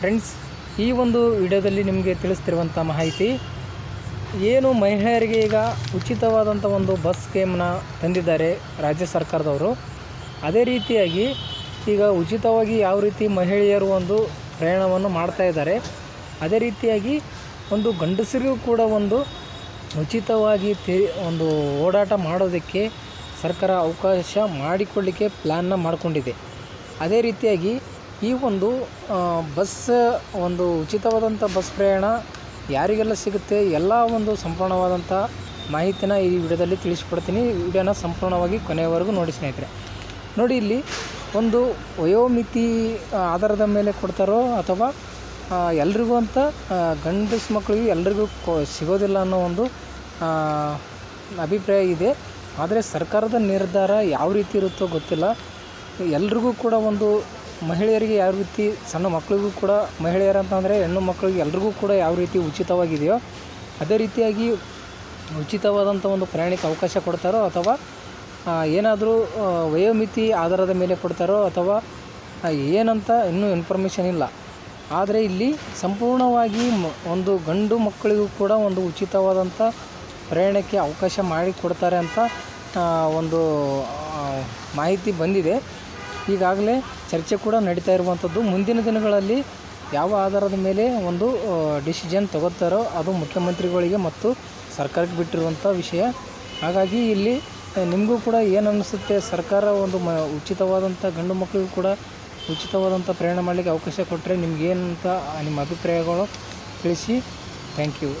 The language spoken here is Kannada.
ಫ್ರೆಂಡ್ಸ್ ಈ ಒಂದು ವಿಡಿಯೋದಲ್ಲಿ ನಿಮಗೆ ತಿಳಿಸ್ತಿರುವಂಥ ಮಾಹಿತಿ, ಏನು ಮಹಿಳೆಯರಿಗೆ ಈಗ ಉಚಿತವಾದಂಥ ಒಂದು ಬಸ್ ಸ್ಕೀಮ್ನ ತಂದಿದ್ದಾರೆ ರಾಜ್ಯ ಸರ್ಕಾರದವರು. ಅದೇ ರೀತಿಯಾಗಿ ಈಗ ಉಚಿತವಾಗಿ ಯಾವ ರೀತಿ ಮಹಿಳೆಯರು ಒಂದು ಪ್ರಯಾಣವನ್ನು ಮಾಡ್ತಾ ಇದ್ದಾರೆ, ಅದೇ ರೀತಿಯಾಗಿ ಒಂದು ಗಂಡಸರಿಗೂ ಕೂಡ ಒಂದು ಉಚಿತವಾಗಿ ಒಂದು ಓಡಾಟ ಮಾಡೋದಕ್ಕೆ ಸರ್ಕಾರ ಅವಕಾಶ ಮಾಡಿಕೊಳ್ಳಿಕ್ಕೆ ಪ್ಲ್ಯಾನ್ನ ಮಾಡಿಕೊಂಡಿದೆ. ಅದೇ ರೀತಿಯಾಗಿ ಈ ಒಂದು ಬಸ್ ಒಂದು ಉಚಿತವಾದಂಥ ಬಸ್ ಪ್ರಯಾಣ ಯಾರಿಗೆಲ್ಲ ಸಿಗುತ್ತೆ ಎಲ್ಲ ಒಂದು ಸಂಪೂರ್ಣವಾದಂಥ ಮಾಹಿತಿನ ಈ ವಿಡಿಯೋದಲ್ಲಿ ತಿಳಿಸ್ಕೊಡ್ತೀನಿ. ವಿಡಿಯೋನ ಸಂಪೂರ್ಣವಾಗಿ ಕೊನೆಯವರೆಗೂ ನೋಡಿ ಸ್ನೇಹಿತರೆ. ನೋಡಿ ಇಲ್ಲಿ ಒಂದು ವಯೋಮಿತಿ ಆಧಾರದ ಮೇಲೆ ಕೊಡ್ತಾರೋ ಅಥವಾ ಎಲ್ರಿಗೂ ಅಂತ ಗಂಡಸು ಮಕ್ಕಳಿಗೆ ಎಲ್ರಿಗೂ ಕೊ, ಸಿಗೋದಿಲ್ಲ ಅನ್ನೋ ಒಂದು ಅಭಿಪ್ರಾಯ ಇದೆ. ಆದರೆ ಸರ್ಕಾರದ ನಿರ್ಧಾರ ಯಾವ ರೀತಿ ಇರುತ್ತೋ ಗೊತ್ತಿಲ್ಲ. ಎಲ್ರಿಗೂ ಕೂಡ ಒಂದು ಮಹಿಳೆಯರಿಗೆ ಯಾವ ರೀತಿ, ಸಣ್ಣ ಮಕ್ಕಳಿಗೂ ಕೂಡ ಮಹಿಳೆಯರಂತಂದರೆ ಹೆಣ್ಣು ಮಕ್ಕಳಿಗೆ ಎಲ್ರಿಗೂ ಕೂಡ ಯಾವ ರೀತಿ ಉಚಿತವಾಗಿದೆಯೋ, ಅದೇ ರೀತಿಯಾಗಿ ಉಚಿತವಾದಂಥ ಒಂದು ಪ್ರಯಾಣಕ್ಕೆ ಅವಕಾಶ ಕೊಡ್ತಾರೋ ಅಥವಾ ಏನಾದರೂ ವಯೋಮಿತಿ ಆಧಾರದ ಮೇಲೆ ಕೊಡ್ತಾರೋ ಅಥವಾ ಏನಂತ ಇನ್ನೂ ಇನ್ಫಾರ್ಮೇಷನ್ ಇಲ್ಲ. ಆದರೆ ಇಲ್ಲಿ ಸಂಪೂರ್ಣವಾಗಿ ಒಂದು ಗಂಡು ಮಕ್ಕಳಿಗೂ ಕೂಡ ಒಂದು ಉಚಿತವಾದಂಥ ಪ್ರಯಾಣಕ್ಕೆ ಅವಕಾಶ ಮಾಡಿಕೊಡ್ತಾರೆ ಅಂತ ಒಂದು ಮಾಹಿತಿ ಬಂದಿದೆ. ಈಗಾಗಲೇ ಚರ್ಚೆ ಕೂಡ ನಡೀತಾ ಇರುವಂಥದ್ದು. ಮುಂದಿನ ದಿನಗಳಲ್ಲಿ ಯಾವ ಆಧಾರದ ಮೇಲೆ ಒಂದು ಡಿಸಿಷನ್ ತಗೋತಾರೋ ಅದು ಮುಖ್ಯಮಂತ್ರಿಗಳಿಗೆ ಮತ್ತು ಸರ್ಕಾರಕ್ಕೆ ಬಿಟ್ಟಿರುವಂಥ ವಿಷಯ. ಹಾಗಾಗಿ ಇಲ್ಲಿ ನಿಮಗೂ ಕೂಡ ಏನು ಅನ್ನಿಸುತ್ತೆ ಸರ್ಕಾರ ಒಂದು ಮ, ಉಚಿತವಾದಂಥ ಗಂಡು ಮಕ್ಕಳಿಗೂ ಕೂಡ ಉಚಿತವಾದಂಥ ಪ್ರಯಾಣ ಮಾಡಲಿಕ್ಕೆ ಅವಕಾಶ ಕೊಟ್ಟರೆ ನಿಮ್ಗೇನಂತ ನಿಮ್ಮ ಅಭಿಪ್ರಾಯಗಳು ತಿಳಿಸಿ. Thank you.